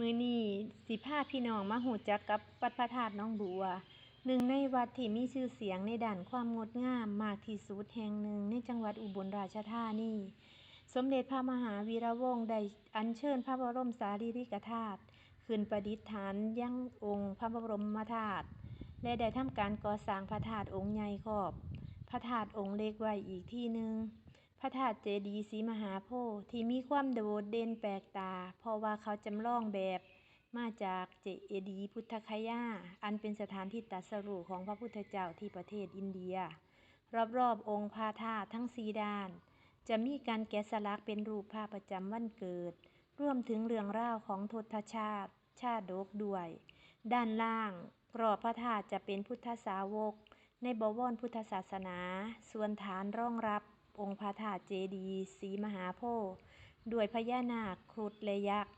มื้อนี้สิพาพี่น้องมารู้จักกับวัดพระธาตุหนองบัว หนึ่งในวัดที่มีชื่อเสียงในด้านความงดงามมากที่สุดแห่งหนึ่งในจังหวัดอุบลราชธานี สมเด็จพระมหาวีระวงศ์ได้อัญเชิญพระบรมสารีริกธาตุขึ้นประดิษฐานยังองค์พระบรมธาตุและได้ทำการก่อสร้างพระธาตุองค์ใหญ่ครอบ พระธาตุองค์เล็กไว้อีกที่หนึ่ง พระธาตุเจดีย์ศรีมหาโพธิ์ที่มีความโดดเด่นแปลกตา เพราะว่าเขาจำลองแบบมาจากเจดีย์พุทธคยา อันเป็นสถานที่ตรัสรู้ของพระพุทธเจ้าที่ประเทศอินเดีย รอบๆองค์พระธาตุทั้งสี่ด้าน จะมีการแกะสลักเป็นรูปพระประจำวันเกิด รวมถึงเรื่องราวของทศชาติ ชาดกด้วย ด้านล่างรอบพระธาตุจะเป็นพุทธสาวก ในบวรพุทธศาสนา ส่วนฐานรองรับ องค์พระธาตุเจดีย์ศรีมหาโพธิ์ด้วยพญานาคครุฑและยักษ์